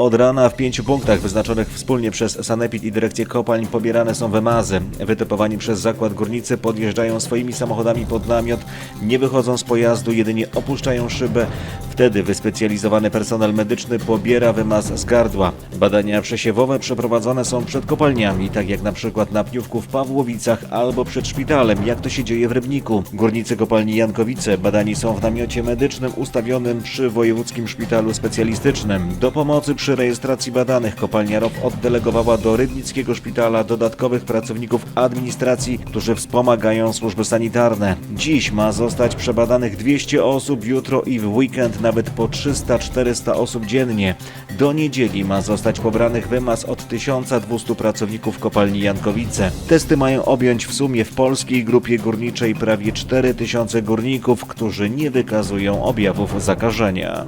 Od rana w pięciu punktach wyznaczonych wspólnie przez Sanepid i Dyrekcję Kopalń pobierane są wymazy. Wytypowani przez zakład górnicy podjeżdżają swoimi samochodami pod namiot, nie wychodzą z pojazdu, jedynie opuszczają szybę. Wtedy wyspecjalizowany personel medyczny pobiera wymaz z gardła. Badania przesiewowe przeprowadzone są przed kopalniami, tak jak na przykład na pniówku w Pawłowicach albo przed szpitalem, jak to się dzieje w Rybniku. Górnicy kopalni Jankowice badani są w namiocie medycznym ustawionym przy Wojewódzkim Szpitalu Specjalistycznym. Do pomocy przy rejestracji badanych kopalnia ROW oddelegowała do Rybnickiego Szpitala dodatkowych pracowników administracji, którzy wspomagają służby sanitarne. Dziś ma zostać przebadanych 200 osób, jutro i w weekend nawet po 300-400 osób dziennie. Do niedzieli ma zostać pobranych wymaz od 1200 pracowników kopalni Jankowice. Testy mają objąć w sumie w polskiej grupie górniczej prawie 4000 górników, którzy nie wykazują objawów zakażenia.